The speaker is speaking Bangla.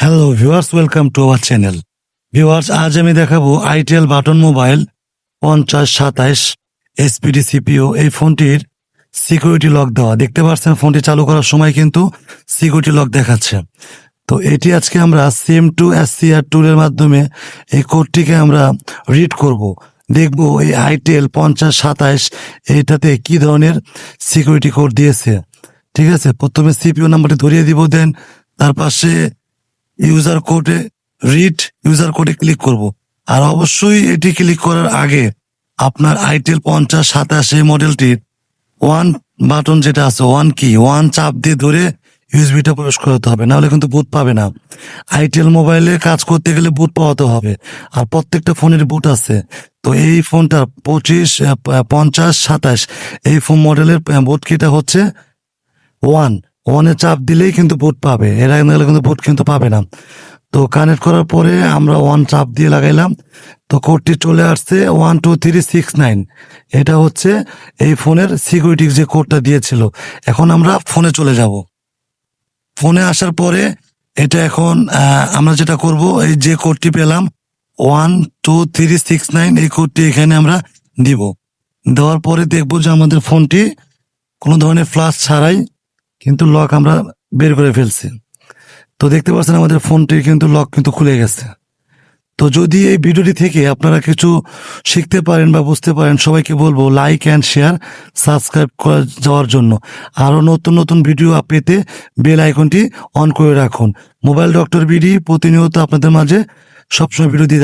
Hello viewers welcome to our channel viewers আজ আমি দেখাবো আইটেল বাটন মোবাইল পঞ্চাশ সাতাইশ এসপিডি সিপিও এই ফোনটির সিকিউরিটি লক দেওয়া। দেখতে পাচ্ছেন, ফোনটি চালু করার সময় কিন্তু সিকিউরিটি লক দেখাচ্ছে। তো এটি আজকে আমরা সিম টু এসসিআর টুলের মাধ্যমে এই কোডটিকে আমরা রিড করব। দেখব এই আইটেল পঞ্চাশ সাতাইশ এইটাতে কি ধরনের সিকিউরিটি কোড দিয়েছে। ঠিক আছে? প্রথমে সিপিও নাম্বারটি ধরিয়ে দিব দেন তার পাশে ইউজার কোডে রিড ইউজার কোডে ক্লিক করব। আর অবশ্যই এটি ক্লিক করার আগে আপনার আইটেল পঞ্চাশ, সাতাশ এই মডেলটির ওয়ান বাটন যেটা আছে ওয়ান কি ওয়ান চাপ দিয়ে ধরে ইউএসবিটা প্রবেশ করাতে হবে। নাহলে কিন্তু বুট পাবে না। আইটেল মোবাইলে কাজ করতে গেলে বুট পাওয়াতে হবে। আর প্রত্যেকটা ফোনের বুট আছে। তো এই ফোনটা পঁচিশ পঞ্চাশ, সাতাশ এই ফোন মডেলের বুট কিটা হচ্ছে ওয়ান ওয়ানে চাপ দিলেই কিন্তু বুট পাবে। এর আগে কিন্তু বুট কিন্তু পাবে না। তো কানেক্ট করার পরে আমরা ওয়ান চাপ দিয়ে লাগাইলাম। তো কোডটি চলে আসছে one two three six nine এটা হচ্ছে এই ফোনের সিকিউরিটি যে কোডটা দিয়েছিল। এখন আমরা ফোনে চলে যাব। ফোনে আসার পরে এটা এখন আমরা যেটা করব, এই যে কোডটি পেলাম one two three six nine এই কোডটি এখানে আমরা দিব দেওয়ার পরে দেখব যে আমাদের ফোনটি কোনো ধরনের ফ্লাশ ছাড়াই কিন্তু লক আমরা বের করে ফেলছি। তো দেখতে পাচ্ছেন আমাদের ফোনটি কিন্তু লক কিন্তু খুলে গেছে। তো যদি এই ভিডিওটি থেকে আপনারা কিছু শিখতে পারেন বা বুঝতে পারেন, সবাইকে বলব লাইক অ্যান্ড শেয়ার সাবস্ক্রাইব করে যাওয়ার জন্য। আরও নতুন নতুন ভিডিও পেতে বেল আইকনটি অন করে রাখুন। মোবাইল ডক্টর বিডি প্রতিনিয়ত আপনাদের মাঝে সবসময় ভিডিও দিয়ে